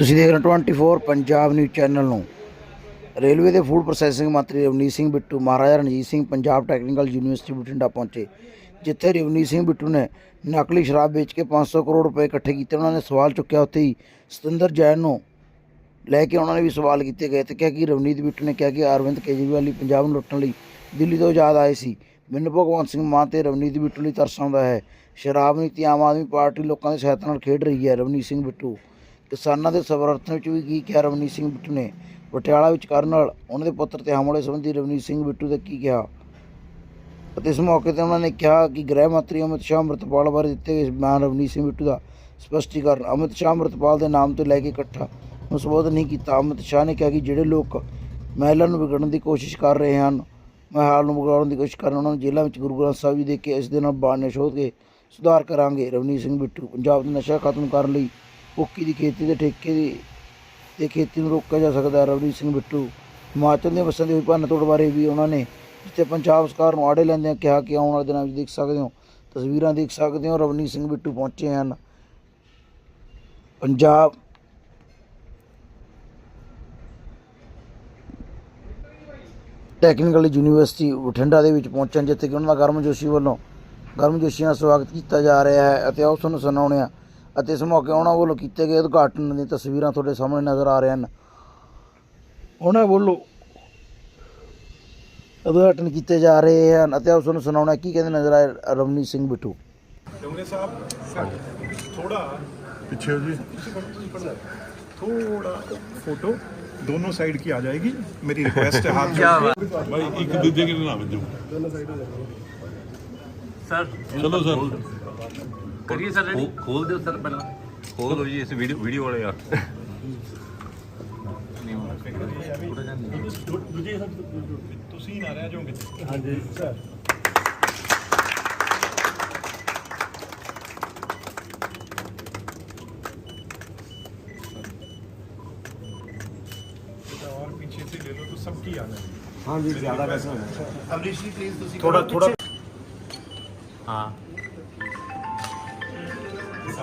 ਤੁਸੀਂ ਦੇਖ ਰਹੇ ਹੋ 24 ਪੰਜਾਬ ਨਿਊਜ਼ ਚੈਨਲ ਨੂੰ। ਰੇਲਵੇ ਦੇ ਫੂਡ ਪ੍ਰੋਸੈਸਿੰਗ ਮੰਤਰੀ ਰਵਨੀਤ ਸਿੰਘ ਬਿੱਟੂ, ਮਹਾਰਾਜਾ ਰਣਜੀਤ ਸਿੰਘ, ਪੰਜਾਬ ਟੈਕਨੀਕਲ ਯੂਨੀਵਰਸਿਟੀ ਬਠਿੰਡਾ ਪਹੁੰਚੇ। ਜਿੱਥੇ ਰਵਨੀਤ ਸਿੰਘ ਬਿੱਟੂ ਨੇ ਨਕਲੀ ਸ਼ਰਾਬ ਵੇਚ ਕੇ 500 ਕਰੋੜ ਰੁਪਏ ਇਕੱਠੇ ਕੀਤੇ। ਉਹਨਾਂ ਨੇ ਸਵਾਲ ਚੁੱਕਿਆ ਉੱਥੇ ਹੀ, ਸਤਿੰਦਰ ਜੈਨ ਨੂੰ ਲੈ ਕੇ ਉਹਨਾਂ ਨੇ ਵੀ ਸਵਾਲ ਕੀਤੇ ਗਏ ਤੇ ਕਿਹਾ ਕਿ ਰਵਨੀਤ ਬਿੱਟੂ ਨੇ ਕਿਹਾ ਕਿ ਅਰਵਿੰਦ ਕੇਜਰੀਵਾਲ ਲਈ ਪੰਜਾਬ ਨੂੰ ਲੁੱਟਣ ਲਈ ਦਿੱਲੀ ਤੋਂ ਆਜ਼ਾਦ ਆਏ ਸੀ। ਮੈਨੂੰ ਭਗਵੰਤ ਸਿੰਘ ਮਾਨ ਤੇ ਰਵਨੀਤ ਬਿੱਟੂ ਲਈ ਤਰਸ ਆਉਂਦਾ ਹੈ। ਸ਼ਰਾਬ ਨੀਤੀ ਆਮ ਆਦਮੀ ਪਾਰਟੀ ਲੋਕਾਂ ਦੇ ਸਹਾਇਤਾ ਨਾਲ ਖੇਡ ਰਹੀ ਹੈ ਰਵਨੀਤ ਸਿੰਘ ਬਿੱਟੂ। ਕਿਸਾਨਾਂ ਦੇ ਸਮਰਥਨ ਵਿੱਚ ਵੀ ਕੀ ਕਿਹਾ ਰਵਨੀਤ ਸਿੰਘ ਬਿੱਟੂ ਨੇ? ਪਟਿਆਲਾ ਵਿੱਚ ਕਰਨ ਨਾਲ ਉਹਨਾਂ ਦੇ ਪੁੱਤਰ ਤੇ ਹਮਲੇ ਸੰਬੰਧੀ ਰਵਨੀਤ ਸਿੰਘ ਬਿੱਟੂ ਦਾ ਕੀ ਕਿਹਾ? ਅਤੇ ਇਸ ਮੌਕੇ ਤੇ ਉਹਨਾਂ ਨੇ ਕਿਹਾ ਕਿ ਗ੍ਰਹਿ ਮੰਤਰੀ ਅਮਿਤ ਸ਼ਾਹ ਅੰਮ੍ਰਿਤਪਾਲ ਬਾਰੇ ਦਿੱਤੇ ਗਏ ਬਿਆਨ ਰਵਨੀਤ ਸਿੰਘ ਬਿੱਟੂ ਦਾ ਸਪਸ਼ਟੀਕਰਨ। ਅਮਿਤ ਸ਼ਾਹ ਅੰਮ੍ਰਿਤਪਾਲ ਦੇ ਨਾਮ ਤੋਂ ਲੈ ਕੇ ਇਕੱਠਾ ਨੂੰ ਸੰਬੋਧਨ ਨਹੀਂ ਕੀਤਾ। ਅਮਿਤ ਸ਼ਾਹ ਨੇ ਕਿਹਾ ਕਿ ਜਿਹੜੇ ਲੋਕ ਮਹਿਲਾ ਨੂੰ ਵਿਗੜਨ ਦੀ ਕੋਸ਼ਿਸ਼ ਕਰ ਰਹੇ ਹਨ, ਮਹਿਲ ਨੂੰ ਵਿਗਾੜਨ ਦੀ ਕੋਸ਼ਿਸ਼ ਕਰਨ, ਉਹਨਾਂ ਨੂੰ ਜੇਲ੍ਹਾਂ ਵਿੱਚ ਗੁਰੂ ਗ੍ਰੰਥ ਸਾਹਿਬ ਜੀ ਦੇ ਕੇ ਇਸ ਦੇ ਨਾਲ ਬਾਣੇ ਸ਼ੋਧ ਕੇ ਸੁਧਾਰ ਕਰਾਂਗੇ। ਰਵਨੀਤ ਸਿੰਘ ਬਿੱਟੂ, ਪੰਜਾਬ ਦਾ ਨਸ਼ਾ ਖਤਮ ਕਰਨ ਲਈ ਕੋਕੀ ਦੀ ਖੇਤੀ ਦੇ ਠੇਕੇ ਦੀ ਤੇ ਖੇਤੀ ਨੂੰ ਰੋਕਿਆ ਜਾ ਸਕਦਾ, ਰਵਨੀਤ ਸਿੰਘ ਬਿੱਟੂ। ਹਿਮਾਚਲ ਦੀਆਂ ਬੱਸਾਂ ਦੀ ਹੋਈ ਭੰਨ ਤੋੜ ਬਾਰੇ ਵੀ ਉਹਨਾਂ ਨੇ ਜਿੱਥੇ ਪੰਜਾਬ ਸਰਕਾਰ ਨੂੰ ਆੜੇ ਲੈਂਦਿਆਂ ਕਿਹਾ ਕਿ ਆਉਣ ਵਾਲੇ ਦਿਨਾਂ ਵਿੱਚ ਦੇਖ ਸਕਦੇ ਹੋ, ਤਸਵੀਰਾਂ ਦੇਖ ਸਕਦੇ ਹੋ, ਰਵਨੀਤ ਸਿੰਘ ਬਿੱਟੂ ਪਹੁੰਚੇ ਹਨ। ਪੰਜਾਬ ਟੈਕਨੀਕਲ ਯੂਨੀਵਰਸਿਟੀ ਬਠਿੰਡਾ ਦੇ ਵਿੱਚ ਪਹੁੰਚਣ ਜਿੱਥੇ ਕਿ ਉਹਨਾਂ ਦਾ ਗਰਮ ਜੋਸ਼ੀ ਵੱਲੋਂ ਗਰਮਜੋਸ਼ੀ ਨਾਲ ਸਵਾਗਤ ਕੀਤਾ ਜਾ ਰਿਹਾ ਹੈ ਅਤੇ ਆਓ ਤੁਹਾਨੂੰ ਸੁਣਾਉਂਦੇ ਹਾਂ ਅਤੇ ਇਸ ਮੌਕੇ ਉਹਨਾਂ ਵੱਲੋਂ ਕੀਤੇ ਗਏ ਉਦਘਾਟਨ ਦੀਆਂ ਤਸਵੀਰਾਂ ਤੁਹਾਡੇ ਸਾਹਮਣੇ ਨਜ਼ਰ ਆ ਰਹੀਆਂ ਹਨ ਉਹਨਾਂ ਵੱਲੋਂ ਉਦਘਾਟਨ ਕੀਤੇ ਜਾ ਰਹੇ ਹਨ ਅਤੇ ਆਓ ਤੁਹਾਨੂੰ ਸੁਣਾਉਣਾ ਕੀ ਕਹਿੰਦੇ ਨਜ਼ਰ ਆਏ ਰਵਨੀਤ ਸਿੰਘ ਬਿੱਟੂ ਡੋਂਗਰੇ ਸਾਹਿਬ ਥੋੜਾ पीछे हो जी थोड़ा फोटो दोनों साइड की आ जाएगी मेरी रिक्वेस्ट है हाथ जोड़ के। भाई एक दूजे के नाम जो ਸਰ चलो सर ਕਰੀਏ ਸਰ ਰੈਡੀ ਖੋਲ ਦਿਓ ਸਰ ਪਹਿਲਾਂ ਖੋਲ ਦਿਓ ਜੀ ਇਸ ਵੀਡੀਓ ਵੀਡੀਓ ਵਾਲੇ ਆ ਤੁਸੀਂ ਨਾ ਰਹਿ ਜਾਓਗੇ ਹਾਂਜੀ ਸਰ और पीछे से ले लो तो सबकी आ जाएगी हाँ जी ज्यादा वैसा अमरीश जी प्लीज थोड़ा थोड़ा ਹਾਂ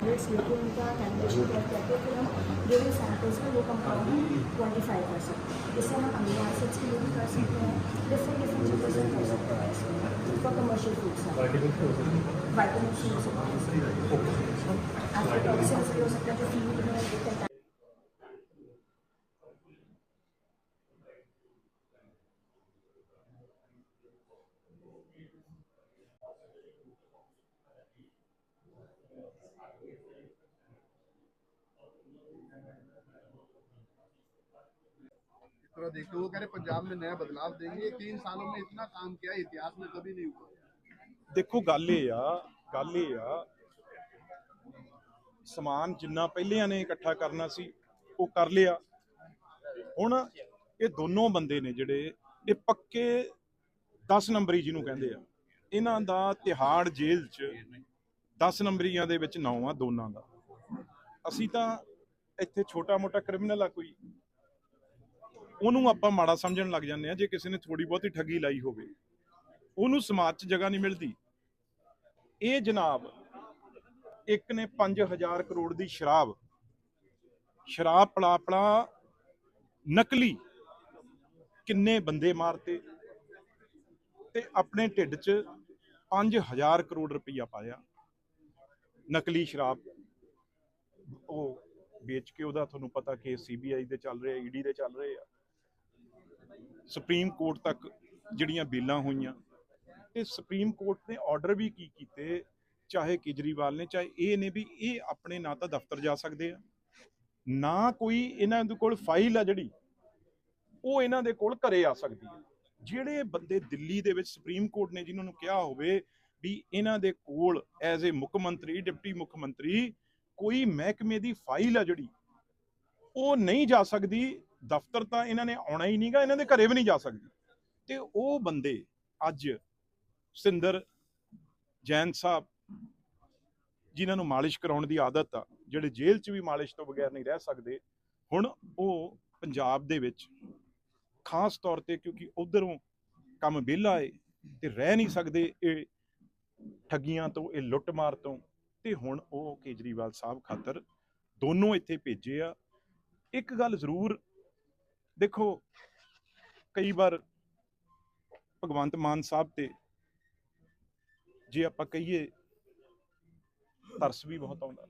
सैंपल्स लेके उनका टेम्परेचर चेक करके फिर हम जो भी सैंपल्स में वो कंपाउंड हम क्वान्टिफाई कर सकते हैं इससे हम अमीनो एसिड्स के लिए भी कर सकते हैं डिफरेंट डिफरेंट चीज़ों से कर सकते हैं इसमें for commercial foods vitamin C हो सकता है एफ्रोटॉक्सिन्स भी हो सकता है जो फीड में तरह देखते वो कह रहे पंजाब में नया बदलाव देंगे तीन सालों में इतना काम किया इतिहास में कभी नहीं हुआ ਦੇਖੋ ਗੱਲ ਇਹ ਆ ਗੱਲ ਇਹ ਆ ਸਮਾਨ ਜਿੰਨਾ ਪਹਿਲਿਆਂ ਨੇ ਇਕੱਠਾ ਕਰਨਾ ਸੀ ਉਹ ਕਰ ਲਿਆ ਹੁਣ ਇਹ ਦੋਨੋਂ ਬੰਦੇ ਨੇ ਜਿਹੜੇ ਇਹ ਪੱਕੇ 10 ਨੰਬਰੀ ਜਿਹਨੂੰ ਕਹਿੰਦੇ ਆ ਇਹਨਾਂ ਦਾ ਤਿਹਾੜ ਜੇਲ੍ਹ 'ਚ 10 ਨੰਬਰੀਆਂ ਦੇ ਵਿੱਚ ਨਾਮ ਆ ਦੋਨਾਂ ਦਾ ਅਸੀਂ ਤਾਂ ਇੱਥੇ ਛੋਟਾ-ਮੋਟਾ ਕ੍ਰਿਮੀਨਲ ਆ ਕੋਈ ਉਹਨੂੰ ਆਪਾਂ ਮਾੜਾ ਸਮਝਣ ਲੱਗ ਜਾਂਦੇ ਆ ਜੇ ਕਿਸੇ ਨੇ ਥੋੜੀ ਬਹੁਤੀ ਠੱਗੀ ਲਾਈ ਹੋਵੇ। ਉਹਨੂੰ ਸਮਾਜ 'ਚ ਜਗ੍ਹਾ ਨਹੀਂ ਮਿਲਦੀ। ਇਹ ਜਨਾਬ ਇੱਕ ਨੇ 5000 ਕਰੋੜ ਦੀ ਸ਼ਰਾਬ ਸ਼ਰਾਬ ਪਲਾ ਪਲਾਪਲਾ ਨਕਲੀ ਕਿੰਨੇ ਬੰਦੇ ਮਾਰਤੇ ਤੇ ਆਪਣੇ ਢਿੱਡ 'ਚ 5000 ਕਰੋੜ ਰੁਪਈਆ ਪਾਇਆ। ਨਕਲੀ ਸ਼ਰਾਬ, ਉਹ ਵੇਚ ਕੇ ਉਹਦਾ ਤੁਹਾਨੂੰ ਪਤਾ ਕਿ ਸੀਬੀਆਈ ਦੇ ਚੱਲ ਰਹੇ ਈਡੀ ਦੇ ਚੱਲ ਰਹੇ ਆ। ਸੁਪਰੀਮ ਕੋਰਟ ਤੱਕ ਜਿਹੜੀਆਂ ਬੇਲਾਂ ਹੋਈਆਂ, ਤੇ ਸੁਪਰੀਮ ਕੋਰਟ ਨੇ ਆਰਡਰ ਵੀ ਕੀ ਕੀਤੇ, ਚਾਹੇ ਕੇਜਰੀਵਾਲ ਨੇ, ਚਾਹੇ ਇਹ ਨੇ ਵੀ ਇਹ ਆਪਣੇ ਨਾ ਤਾਂ ਦਫ਼ਤਰ ਜਾ ਸਕਦੇ ਆ, ਨਾ ਕੋਈ ਇਹਨਾਂ ਦੇ ਕੋਲ ਫਾਈਲ ਆ ਜਿਹੜੀ, ਉਹ ਇਹਨਾਂ ਦੇ ਕੋਲ ਘਰੇ ਆ ਸਕਦੀ ਹੈ ਜਿਹੜੇ ਬੰਦੇ ਦਿੱਲੀ ਦੇ ਵਿੱਚ ਸੁਪਰੀਮ ਕੋਰਟ ਨੇ ਜਿਨ੍ਹਾਂ ਨੂੰ ਕਿਹਾ ਹੋਵੇ ਵੀ ਇਹਨਾਂ ਦੇ ਕੋਲ ਐਜ਼ ਅ ਮੁੱਖ ਮੰਤਰੀ, ਡਿਪਟੀ ਮੁੱਖ ਮੰਤਰੀ ਕੋਈ ਮਹਿਕਮੇ ਦੀ ਫਾਈਲ ਆ ਜਿਹੜੀ, ਉਹ ਨਹੀਂ ਜਾ ਸਕਦੀ ਦਫ਼ਤਰ ਤਾਂ ਇਹਨਾਂ ਨੇ ਆਉਣਾ ਹੀ ਨਹੀਂਗਾ ਇਹਨਾਂ ਦੇ ਘਰੇ ਵੀ ਨਹੀਂ ਜਾ ਸਕਦੇ। ਤੇ ਉਹ ਬੰਦੇ ਅੱਜ ਸਿੰਦਰ ਜੈਨ ਸਾਹਿਬ, ਜਿਨ੍ਹਾਂ ਨੂੰ ਮਾਲਿਸ਼ ਕਰਾਉਣ ਦੀ ਆਦਤ ਆ, ਜਿਹੜੇ ਜੇਲ੍ਹ 'ਚ ਵੀ ਮਾਲਿਸ਼ ਤੋਂ ਬਗੈਰ ਨਹੀਂ ਰਹਿ ਸਕਦੇ, ਹੁਣ ਉਹ ਪੰਜਾਬ ਦੇ ਵਿੱਚ ਖਾਸ ਤੌਰ ਤੇ ਕਿਉਂਕਿ ਉਧਰੋਂ ਕੰਮ ਵਿਹਲਾ ਏ ਤੇ ਰਹਿ ਨਹੀਂ ਸਕਦੇ ਇਹ ਠੱਗੀਆਂ ਤੋਂ, ਇਹ ਲੁੱਟਮਾਰ ਤੋਂ, ਤੇ ਹੁਣ ਉਹ ਕੇਜਰੀਵਾਲ ਸਾਹਿਬ ਖਾਤਰ ਦੋਨੋਂ ਇੱਥੇ ਭੇਜੇ ਆ। ਇੱਕ ਗੱਲ ਜ਼ਰੂਰ ਦੇਖੋ, ਕਈ ਵਾਰ ਭਗਵੰਤ ਮਾਨ ਸਾਹਿਬ ਤੇ ਜੇ ਆਪਾਂ ਕਹੀਏ, ਤਰਸ ਵੀ ਬਹੁਤ ਆਉਂਦਾ।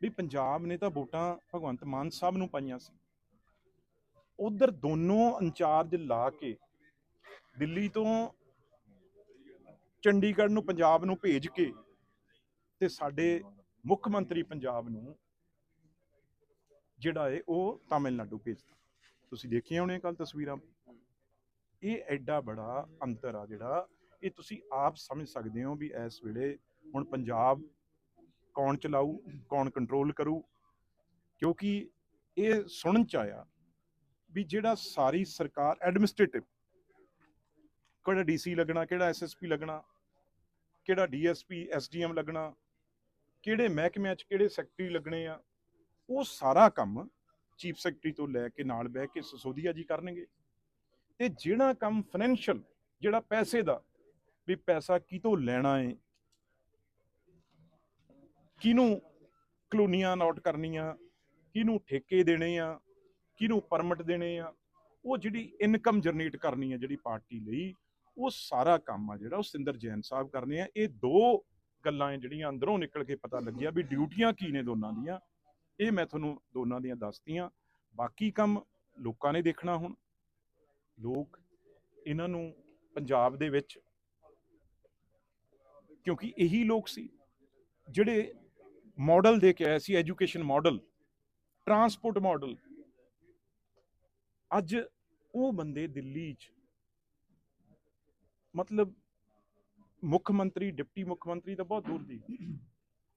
ਵੀ ਪੰਜਾਬ ਨੇ ਤਾਂ ਵੋਟਾਂ ਭਗਵੰਤ ਮਾਨ ਸਾਹਿਬ ਨੂੰ ਪਾਈਆਂ ਸੀ। ਉਧਰ ਦੋਨੋਂ ਇੰਚਾਰਜ ਲਾ ਕੇ ਦਿੱਲੀ ਤੋਂ ਚੰਡੀਗੜ੍ਹ ਨੂੰ ਪੰਜਾਬ ਨੂੰ ਭੇਜ ਕੇ ਤੇ ਸਾਡੇ ਮੁੱਖ ਮੰਤਰੀ ਪੰਜਾਬ ਨੂੰ ਜਿਹੜਾ ਹੈ ਉਹ ਤਾਮਿਲਨਾਡੂ ਭੇਜਤਾ। ਤੁਸੀਂ ਦੇਖੀਆਂ ਹੋਣੀਆਂ ਕੱਲ ਤਸਵੀਰਾਂ? ਇਹ ਐਡਾ ਬੜਾ ਅੰਤਰ ਆ ਜਿਹੜਾ, ਇਹ ਤੁਸੀਂ ਆਪ ਸਮਝ ਸਕਦੇ ਹੋ ਵੀ ਇਸ ਵੇਲੇ ਹੁਣ ਪੰਜਾਬ ਕੌਣ ਚਲਾਊ, ਕੌਣ ਕੰਟਰੋਲ ਕਰੂ? ਕਿਉਂਕਿ ਇਹ ਸੁਣਨ ਚ ਆਇਆ ਵੀ ਜਿਹੜਾ ਸਾਰੀ ਸਰਕਾਰ ਐਡਮਿਨਿਸਟ੍ਰੇਟਿਵ ਕਿਹੜਾ ਡੀਸੀ ਲੱਗਣਾ, ਕਿਹੜਾ ਐਸਐਸਪੀ ਲੱਗਣਾ, ਕਿਹੜਾ ਡੀਐਸਪੀ ਐਸਡੀਐਮ ਲੱਗਣਾ, ਕਿਹੜੇ ਮਹਿਕਮਿਆਂ 'ਚ ਕਿਹੜੇ ਸੈਕਟਰੀ ਲੱਗਣੇ ਆ ਉਹ ਸਾਰਾ ਕੰਮ ਚੀਫ ਸੈਕਟਰੀ ਤੋਂ ਲੈ ਕੇ ਨਾਲ ਬਹਿ ਕੇ ਸਸੋਦੀਆ ਜੀ ਕਰਨਗੇ। ਤੇ ਜਿਹੜਾ ਕੰਮ ਫਾਈਨੈਂਸ਼ੀਅਲ ਜਿਹੜਾ ਪੈਸੇ ਦਾ, ਵੀ ਪੈਸਾ ਕਿਤੋਂ ਲੈਣਾ ਹੈ ਕਿਹਨੂੰ ਕਲੋਨੀਆਂ ਨੋਟ ਕਰਨੀਆਂ, ਕਿਹਨੂੰ ਠੇਕੇ ਦੇਣੇ ਆ, ਕਿਹਨੂੰ ਪਰਮਿਟ ਦੇਣੇ ਆ, ਉਹ ਜਿਹੜੀ ਇਨਕਮ ਜਨਰੇਟ ਕਰਨੀ ਆ ਜਿਹੜੀ ਪਾਰਟੀ ਲਈ, ਉਹ ਸਾਰਾ ਕੰਮ ਆ ਜਿਹੜਾ ਉਹ ਸਿੰਦਰ ਜੈਨ ਸਾਹਿਬ ਕਰਨੇ ਆ। ਇਹ ਦੋ ਗੱਲਾਂ ਹੈ ਜਿਹੜੀਆਂ ਅੰਦਰੋਂ ਨਿਕਲ ਕੇ ਪਤਾ ਲੱਗਿਆ ਵੀ ਡਿਊਟੀਆਂ ਕੀ ਨੇ ਦੋਨਾਂ ਦੀਆਂ। ਇਹ ਮੈਂ ਤੁਹਾਨੂੰ ਦੋਨਾਂ ਦੀਆਂ ਦੱਸਤੀਆਂ। ਬਾਕੀ ਕੰਮ ਲੋਕਾਂ ਨੇ ਦੇਖਣਾ ਹੁਣ। ਲੋਕ ਇਹਨਾਂ ਨੂੰ ਪੰਜਾਬ ਦੇ ਵਿੱਚ ਕਿਉਂਕਿ ਇਹੀ ਲੋਕ ਸੀ ਜਿਹੜੇ ਮਾਡਲ ਦੇ ਕੇ ਆਏ ਸੀ ਐਜੂਕੇਸ਼ਨ ਮਾਡਲ ਟਰਾਂਸਪੋਰਟ ਮਾਡਲ ਅੱਜ ਉਹ ਬੰਦੇ ਦਿੱਲੀ 'ਚ ਮਤਲਬ ਮੁੱਖ ਮੰਤਰੀ, ਡਿਪਟੀ ਮੁੱਖ ਮੰਤਰੀ ਤਾਂ ਬਹੁਤ ਦੂਰ ਦੀ।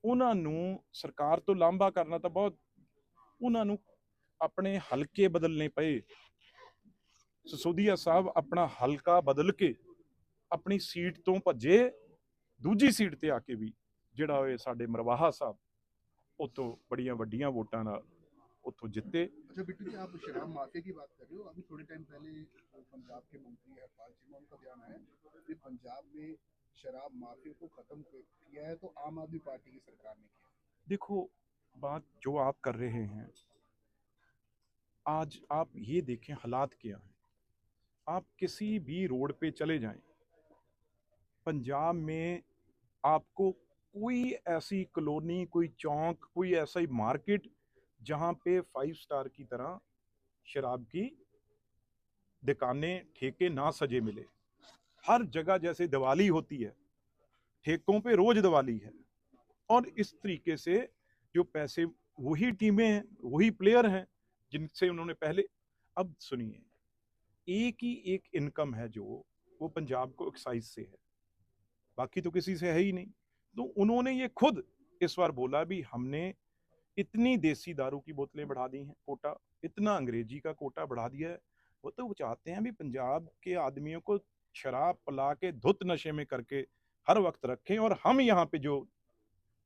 ਉਹਨਾਂ ਨੂੰ ਸਰਕਾਰ ਤੋਂ ਲਾਂਭਾ ਕਰਨਾ ਤਾਂ ਬਹੁਤ ਉਹਨਾਂ ਨੂੰ ਆਪਣੇ ਹਲਕੇ ਬਦਲਨੇ ਪਏ ਸਸੋਦੀਆ ਸਾਹਿਬ ਆਪਣਾ ਹਲਕਾ ਬਦਲ ਕੇ ਆਪਣੀ ਸੀਟ ਤੋਂ ਭੱਜੇ ਦੂਜੀ ਸੀਟ ਤੇ ਆ ਕੇ ਵੀ ਜਿਹੜਾ ਹੋਏ ਸਾਡੇ ਮਰਵਾਹਾ ਸਾਹਿਬ ਉਤੋਂ ਬੜੀਆਂ ਵੱਡੀਆਂ ਵੋਟਾਂ ਨਾਲ ਉੱਥੋਂ ਜਿੱਤੇ अच्छा बिट्टू जी आप शराब माफिया की बात कर रहे हो अभी थोड़े टाइम पहले अ, पंजाब के मंत्री हरपाल चीमा उनका बयान आया कि पंजाब में शराब माफिया को खत्म किया है तो आम आदमी पार्टी की सरकार ने किया देखो, बात जो आप कर रहे हैं, आज आप ये देखें हालात क्या हैं। आप किसी भी रोड पे चले जाएँ, पंजाब में आपको कोई ऐसी कॉलोनी, कोई चौक, कोई ऐसा ही मार्केट जहाँ पे फाइव स्टार की तरह शराब की दुकानें, ठेके ना सजे मिले। हर जगह जैसे दिवाली होती है, ठेकों पे रोज दिवाली है। और इस तरीके से जो पैसे, वही टीमें हैं, वही प्लेयर हैं, जिनसे उन्होंने पहले, अब सुनिए, एक ही एक इनकम है जो, वो पंजाब को एक्साइज से है। बाकी तो किसी से है ही नहीं। तो उन्होंने ये खुद इस बार बोला भी, हमने इतनी देसी दारू की बोतलें बढ़ा दी हैं, कोटा, इतना अंग्रेज़ी का कोटा बढ़ा दिया है। वो तो वो चाहते हैं भी पंजाब के आदमियों को शराब पिला के धुत नशे में करके हर वक्त रखें और हम यहाँ पे जो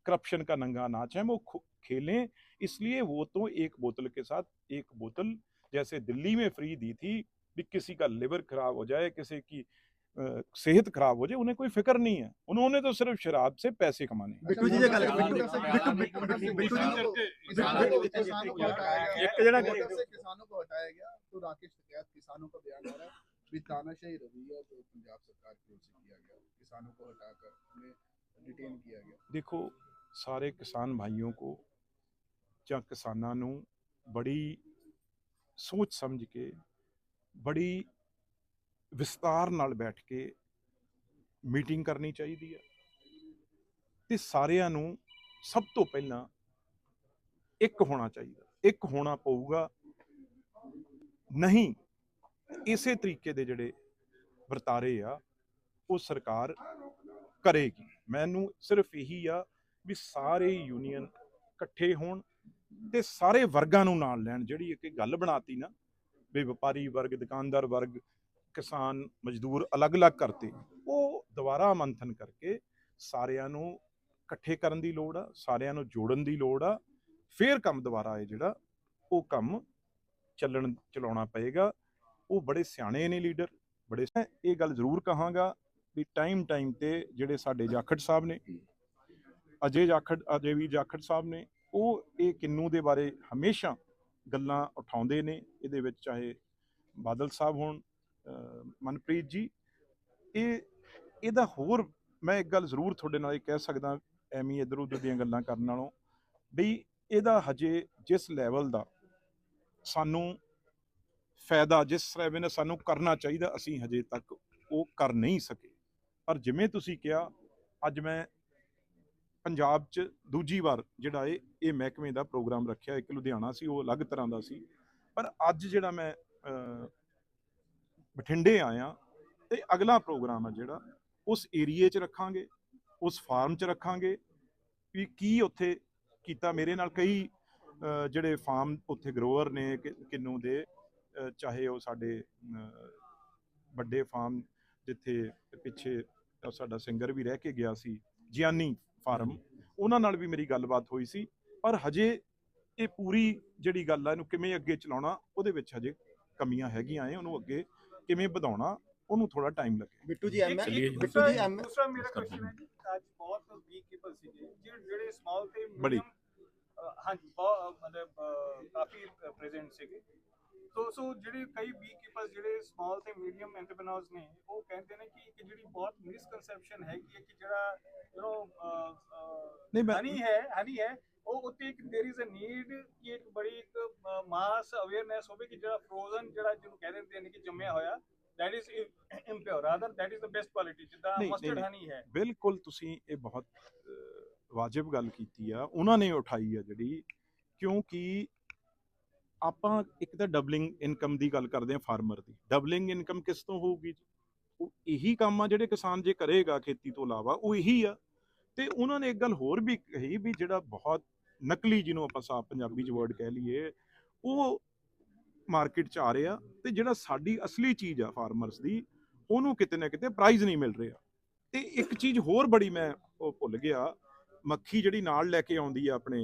करप्शन का नंगा नाच है वो खेलें। इसलिए वो तो एक बोतल के साथ एक बोतल जैसे दिल्ली में फ्री दी थी भी किसी का लिवर खराब हो जाए किसी की सेहत खराब हो जाए उन्हें कोई फ़िक्र नहीं है। उन्होंने तो सिर्फ़ शराब से पैसे कमाने किसानों को हटाया गया। एक जना किसानों को हटाया गया तो राकेश किसानों का बयान आ रहा है। भी तानाशाही रवैया जो पंजाब सरकार की ओर से किया गया किसानों को हटाकर उन्हें डिटेन किया गया देखो ਸਾਰੇ ਕਿਸਾਨ ਭਾਈਓ ਕੋ ਜਾਂ ਕਿਸਾਨਾਂ ਨੂੰ ਬੜੀ ਸੋਚ ਸਮਝ ਕੇ, ਬੜੀ ਵਿਸਤਾਰ ਨਾਲ ਬੈਠ ਕੇ ਮੀਟਿੰਗ ਕਰਨੀ ਚਾਹੀਦੀ ਹੈ ਤੇ ਸਾਰਿਆਂ ਨੂੰ ਸਭ ਤੋਂ ਪਹਿਲਾਂ ਇੱਕ ਹੋਣਾ ਚਾਹੀਦਾ, ਇੱਕ ਹੋਣਾ ਪਊਗਾ, ਨਹੀਂ ਇਸੇ ਤਰੀਕੇ ਦੇ ਜਿਹੜੇ ਵਰਤਾਰੇ ਆ, ਉਹ ਸਰਕਾਰ ਕਰੇਗੀ। ਮੈਨੂੰ ਸਿਰਫ ਇਹੀ ਆ ਵੀ ਸਾਰੇ ਯੂਨੀਅਨ ਇਕੱਠੇ ਹੋਣ ਤੇ ਸਾਰੇ ਵਰਗਾਂ ਨੂੰ ਨਾਲ ਲੈਣ। ਜਿਹੜੀ ਇੱਕ ਗੱਲ ਬਣਾਤੀ ਨਾ, ਵੀ ਵਪਾਰੀ ਵਰਗ, ਦੁਕਾਨਦਾਰ ਵਰਗ, ਕਿਸਾਨ, ਮਜ਼ਦੂਰ ਅਲੱਗ-ਅਲੱਗ ਕਰਤੇ ਉਹ ਦੁਬਾਰਾ ਮੰਥਨ ਕਰਕੇ ਸਾਰਿਆਂ ਨੂੰ ਇਕੱਠੇ ਕਰਨ ਦੀ ਲੋੜ ਆ, ਸਾਰਿਆਂ ਨੂੰ ਜੋੜਨ ਦੀ ਲੋੜ ਆ। ਫੇਰ ਕੰਮ ਦੁਬਾਰਾ ਇਹ ਜਿਹੜਾ, ਉਹ ਕੰਮ ਚੱਲਣ, ਚਲਾਉਣਾ ਪਏਗਾ। ਉਹ ਬੜੇ ਸਿਆਣੇ ਨੇ ਲੀਡਰ, ਬੜੇ ਇਹ ਗੱਲ ਜ਼ਰੂਰ ਕਹਾਂਗਾ ਵੀ ਟਾਈਮ ਟਾਈਮ ਤੇ ਜਿਹੜੇ ਸਾਡੇ ਜਾਖੜ ਸਾਹਿਬ ਨੇ, ਅਜੇ ਜਾਖੜ, ਅਜੇ ਵੀ ਜਾਖੜ ਸਾਹਿਬ ਨੇ, ਉਹ ਇਹ ਕਿੰਨੂ ਦੇ ਬਾਰੇ ਹਮੇਸ਼ਾ ਗੱਲਾਂ ਉਠਾਉਂਦੇ ਨੇ। ਇਹਦੇ ਵਿੱਚ ਚਾਹੇ ਬਾਦਲ ਸਾਹਿਬ ਹੋਣ ਮਨਪ੍ਰੀਤ ਜੀ, ਇਹ, ਇਹਦਾ ਹੋਰ ਮੈਂ ਇੱਕ ਗੱਲ ਜ਼ਰੂਰ ਤੁਹਾਡੇ ਨਾਲ ਇਹ ਕਹਿ ਸਕਦਾ, ਐਵੇਂ ਇੱਧਰ ਉੱਧਰ ਦੀਆਂ ਗੱਲਾਂ ਕਰਨ ਨਾਲੋਂ, ਵੀ ਇਹਦਾ ਹਜੇ ਜਿਸ ਲੈਵਲ ਦਾ ਸਾਨੂੰ ਫਾਇਦਾ ਜਿਸ ਲੈਵਲ ਨਾਲ ਸਾਨੂੰ ਕਰਨਾ ਚਾਹੀਦਾ, ਅਸੀਂ ਹਜੇ ਤੱਕ ਉਹ ਕਰ ਨਹੀਂ ਸਕੇ। ਪਰ ਜਿਵੇਂ ਤੁਸੀਂ ਕਿਹਾ, ਅੱਜ ਮੈਂ ਪੰਜਾਬ 'ਚ ਦੂਜੀ ਵਾਰ ਜਿਹੜਾ ਇਹ ਇਹ ਮਹਿਕਮੇ ਦਾ ਪ੍ਰੋਗਰਾਮ ਰੱਖਿਆ, ਇੱਕ ਲੁਧਿਆਣਾ ਸੀ, ਉਹ ਅਲੱਗ ਤਰ੍ਹਾਂ ਦਾ ਸੀ। ਪਰ ਅੱਜ ਜਿਹੜਾ ਮੈਂ ਬਠਿੰਡੇ ਆਇਆ ਤੇ ਅਗਲਾ ਪ੍ਰੋਗਰਾਮ ਹੈ ਜਿਹੜਾ, ਉਸ ਏਰੀਏ 'ਚ ਰੱਖਾਂਗੇ, ਉਸ ਫਾਰਮ 'ਚ ਰੱਖਾਂਗੇ ਵੀ ਕੀ ਉੱਥੇ ਕੀਤਾ। ਮੇਰੇ ਨਾਲ ਕਈ ਜਿਹੜੇ ਫਾਰਮ ਉੱਥੇ ਗਰੋਅਰ ਨੇ, ਕਿ- ਕਿੰਨੂ ਦੇ ਚਾਹੇ ਉਹ ਸਾਡੇ ਵੱਡੇ ਫਾਰਮ ਜਿੱਥੇ ਪਿੱਛੇ ਸਾਡਾ ਸਿੰਗਰ ਵੀ ਰਹਿ ਕੇ ਗਿਆ ਸੀ ਜਿਆਨੀ ਫਾਰਮ ਉਹਨਾਂ ਨਾਲ ਵੀ ਮੇਰੀ ਗੱਲਬਾਤ ਹੋਈ ਸੀ ਪਰ ਹਜੇ ਇਹ ਪੂਰੀ ਜਿਹੜੀ ਗੱਲ ਆ ਇਹਨੂੰ ਕਿਵੇਂ ਅੱਗੇ ਚਲਾਉਣਾ ਉਹਦੇ ਵਿੱਚ ਹਜੇ ਕਮੀਆਂ ਹੈਗੀਆਂ ਐ ਉਹਨੂੰ ਅੱਗੇ ਕਿਵੇਂ ਵਧਾਉਣਾ ਉਹਨੂੰ ਥੋੜਾ ਟਾਈਮ ਲੱਗੇ। ਬਿੱਟੂ ਜੀ ਐਮ। ਬਿੱਟੂ ਜੀ ਐਮ ਦੂਸਰਾ ਮੇਰਾ ਕੁਐਸਚਨ ਹੈ ਜੀ ਅੱਜ ਬਹੁਤ ਵੀਕ ਪੀਪਲ ਸੀਗੇ ਜਿਹੜੇ ਜਿਹੜੇ ਸਮਾਲ ਤੇ ਅਹ, ਹਾਂਜੀ ਬਹੁਤ ਮਤਲਬ ਕਾਫੀ ਪ੍ਰੈਜ਼ੈਂਟ ਸੀਗੇ। ਸੋ ਸੋ ਜਿਹੜੇ ਕਈ ਵੀਕ ਪੀਪਲ ਜਿਹੜੇ ਸਮਾਲ ਤੇ ਮੀਡੀਅਮ ਐਂਟਰਪ੍ਰੀਨਰਸ ਨੇ ਉਹ ਕਹਿੰਦੇ ਨੇ ਕਿ ਇੱਕ ਜਿਹੜੀ ਬਹੁਤ ਮਿਸਕਨਸੈਪਸ਼ਨ ਹੈਗੀ ਹੈ ਕਿ ਜਿਹੜਾ ਯੂ ਨੋ ਨਹੀਂ ਮੈਂ ਹਨੀ ਹੈ ਹਨੀ ਹੈ ਉਹ ਉੱਤੇ ਇੱਕ देयर इज अ ਨੀਡ ਕਿ ਇੱਕ ਬੜੀ ਇੱਕ ਮਾਸ ਅਵੇਅਰਨੈਸ ਹੋਵੇ ਕਿ ਜਿਹੜਾ ਫਰੋਜ਼ਨ ਜਿਹੜਾ ਜਿਹਨੂੰ ਕਹਿ ਦਿੰਦੇ ਨੇ ਕਿ ਜੰਮਿਆ ਹੋਇਆ that is impure rather that is the best quality ਜਿੱਦਾਂ ਨਹੀਂ, ਨਹੀਂ, ਮਸਟਰਡ ਨਹੀਂ। ਹਨੀ ਹੈ ਬਿਲਕੁਲ ਤੁਸੀਂ ਇਹ ਬਹੁਤ ਅਹ, ਵਾਜਿਬ ਗੱਲ ਕੀਤੀ ਆ ਉਹਨਾਂ ਨੇ ਉਠਾਈ ਆ ਜਿਹੜੀ ਕਿਉਂਕਿ ਆਪਾਂ ਇੱਕ ਤਾਂ ਡਬਲਿੰਗ ਇਨਕਮ ਦੀ ਗੱਲ ਕਰਦੇ ਆ ਫਾਰਮਰ ਦੀ। ਡਬਲਿੰਗ ਇਨਕਮ ਕਿਸ ਤੋਂ ਹੋਊਗੀ ਜੀ? ਉਹ ਇਹੀ ਕੰਮ ਆ ਜਿਹੜੇ ਕਿਸਾਨ ਜੇ ਕਰੇਗਾ ਖੇਤੀ ਤੋਂ ਇਲਾਵਾ, ਉਹ ਇਹੀ ਆ। ਤੇ ਉਹਨਾਂ ਨੇ ਇੱਕ ਗੱਲ ਹੋਰ ਵੀ ਕਹੀ ਵੀ ਜਿਹੜਾ ਬਹੁਤ ਨਕਲੀ ਜਿਹਨੂੰ ਆਪਾਂ ਸਾਫ਼ ਪੰਜਾਬੀ ਚ ਵਰਡ ਕਹਿ ਲਈਏ, ਉਹ ਮਾਰਕੀਟ ਚ ਆ ਰਿਹਾ ਤੇ ਜਿਹੜਾ ਸਾਡੀ ਅਸਲੀ ਚੀਜ਼ ਆ ਫਾਰਮਰਸ ਦੀ, ਉਹਨੂੰ ਕਿਤੇ ਨਾ ਕਿਤੇ ਪ੍ਰਾਈਜ਼ ਨਹੀਂ ਮਿਲ ਰਿਹਾ। ਤੇ ਇੱਕ ਚੀਜ਼ ਹੋਰ ਬੜੀ ਮੈਂ ਉਹ ਭੁੱਲ ਗਿਆ, ਮੱਖੀ ਜਿਹੜੀ ਨਾਲ ਲੈ ਕੇ ਆਉਂਦੀ ਆ ਆਪਣੇ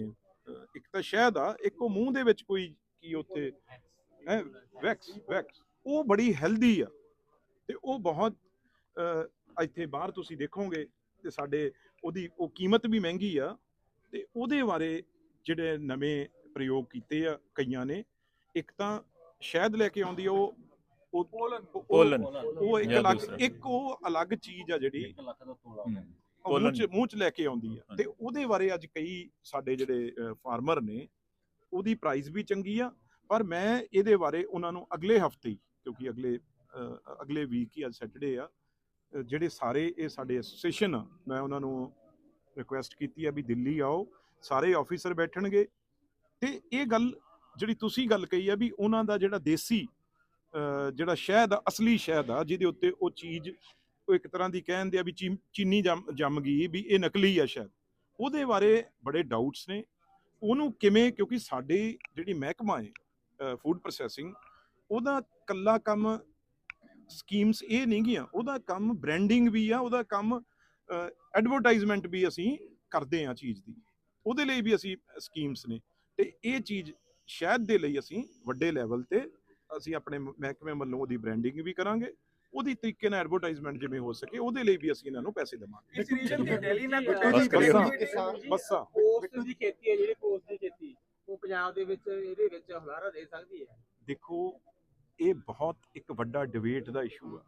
ਇੱਕ ਤਾਂ ਸ਼ਹਿਦ ਆ, ਇੱਕ ਉਹ ਮੂੰਹ ਦੇ ਵਿੱਚ ਕੋਈ ਕੀ ਉੱਥੇ ਹੈ ਵੈਕਸ ਵੈਕਸ ਉਹ ਬੜੀ ਹੈਲਦੀ ਆ ਤੇ ਉਹ ਬਹੁਤ ਇੱਥੇ ਬਾਹਰ ਤੁਸੀਂ ਦੇਖੋਗੇ ਤੇ ਸਾਡੇ ਉਹਦੀ ਉਹ ਕੀਮਤ ਵੀ ਮਹਿੰਗੀ ਆ ਤੇ ਉਹਦੇ ਬਾਰੇ ਜਿਹੜੇ ਨਵੇਂ ਪ੍ਰਯੋਗ ਕੀਤੇ ਆ ਕਈਆਂ ਨੇ ਇੱਕ ਤਾਂ ਸ਼ਹਿਦ ਲੈ ਕੇ ਆਉਂਦੀ ਆ ਉਹ ਉਹ ਪੋਲਨ ਪੋਲਨ। ਉਹ ਇੱਕ ਅਲੱਗ। ਇੱਕ ਉਹ ਅਲੱਗ ਚੀਜ਼ ਆ ਜਿਹੜੀ ਲੱਖ ਦਾ ਤੋਲਾ ਹਮ। ਉਹ ਮੂੰਹ। ਚ ਮੂੰਹ ਚ ਲੈ ਕੇ ਆਉਂਦੀ ਆ। ਤੇ ਉਹਦੇ ਬਾਰੇ ਅੱਜ ਕਈ ਸਾਡੇ ਜਿਹੜੇ ਫਾਰਮਰ ਨੇ ਉਹਦੀ ਪ੍ਰਾਈਸ ਵੀ ਚੰਗੀ ਆ, ਪਰ ਮੈਂ ਇਹਦੇ ਬਾਰੇ ਉਹਨਾਂ ਨੂੰ ਅਗਲੇ ਹਫ਼ਤੇ ਹੀ, ਕਿਉਂਕਿ ਅਗਲੇ ਅਗਲੇ ਵੀਕ ਹੀ ਅੱਜ ਸੈਟਰਡੇ ਆ ਜਿਹੜੇ ਸਾਰੇ ਇਹ ਸਾਡੇ ਐਸੋਸੀਏਸ਼ਨ ਆ, ਮੈਂ ਉਹਨਾਂ ਨੂੰ ਰਿਕੁਐਸਟ ਕੀਤੀ ਆ ਵੀ ਦਿੱਲੀ ਆਓ, ਸਾਰੇ ਆਫੀਸਰ ਬੈਠਣਗੇ। ਤੇ ਇਹ ਗੱਲ ਜਿਹੜੀ ਤੁਸੀਂ ਗੱਲ ਕਹੀ ਆ ਵੀ ਉਹਨਾਂ ਦਾ ਜਿਹੜਾ ਦੇਸੀ ਜਿਹੜਾ ਸ਼ਹਿਦ ਆ, ਅਸਲੀ ਸ਼ਹਿਦ ਆ, ਜਿਹਦੇ ਉੱਤੇ ਉਹ ਚੀਜ਼, ਉਹ ਇੱਕ ਤਰ੍ਹਾਂ ਦੀ ਕਹਿੰਦੇ ਆ ਵੀ ਚੀ- ਚੀਨੀ ਜੰਮ ਜੰਮ ਗਈ ਵੀ ਇਹ ਨਕਲੀ ਆ ਸ਼ਾਇਦ ਉਹਦੇ ਬਾਰੇ ਬੜੇ ਡਾਊਟਸ ਨੇ ਉਹਨੂੰ ਕਿਵੇਂ, ਕਿਉਂਕਿ ਸਾਡੀ ਜਿਹੜੀ ਮਹਿਕਮਾ ਹੈ ਫੂਡ ਪ੍ਰੋਸੈਸਿੰਗ ਉਹਦਾ ਕੱਲਾ ਕੰਮ ਸਕੀਮਸ ਇਹ ਨਹੀਂ ਗੀਆਂ, ਉਹਦਾ ਕੰਮ ਬ੍ਰਾਂਡਿੰਗ ਵੀ ਆ, ਉਹਦਾ ਕੰਮ ਐਡਵਰਟਾਈਜ਼ਮੈਂਟ ਵੀ ਅਸੀਂ ਕਰਦੇ ਆ ਚੀਜ਼ ਦੀ। ਉਹਦੇ ਲਈ ਵੀ ਅਸੀਂ ਸਕੀਮਸ ਨੇ। ਤੇ ਇਹ ਚੀਜ਼ ਸ਼ਹਿਦ ਦੇ ਲਈ ਅਸੀਂ ਵੱਡੇ ਲੈਵਲ ਤੇ ਅਸੀਂ ਆਪਣੇ ਮਹਿਕਮੇ ਵੱਲੋਂ ਉਹਦੀ ਬ੍ਰਾਂਡਿੰਗ ਵੀ ਕਰਾਂਗੇ। ਉਹਦੀ ਤਰੀਕੇ ਨਾਲ ਐਡਵਰਟਾਈਜ਼ਮੈਂਟ ਜਿਵੇਂ ਹੋ ਸਕੇ ਉਹਦੇ ਲਈ ਵੀ ਅਸੀਂ ਇਹਨਾਂ ਨੂੰ ਪੈਸੇ ਦੇਵਾਂਗੇ। ਇਸ ਰੀਜਨ ਦੀ ਦਿੱਲੀ ਨਾਲ ਬੱਸਾਂ ਪੋਸਟ ਦੀ ਖੇਤੀ ਹੈ ਜਿਹੜੀ ਪੋਸਟ ਦੀ ਖੇਤੀ ਉਹ ਪੰਜਾਬ ਦੇ ਵਿੱਚ ਇਹਦੇ ਵਿੱਚ ਹੁਲਾਰਾ ਦੇ ਸਕਦੀ ਹੈ। ਦੇਖੋ ਇਹ ਬਹੁਤ ਇੱਕ ਵੱਡਾ ਡਿਬੇਟ ਦਾ ਇਸ਼ੂ ਆ।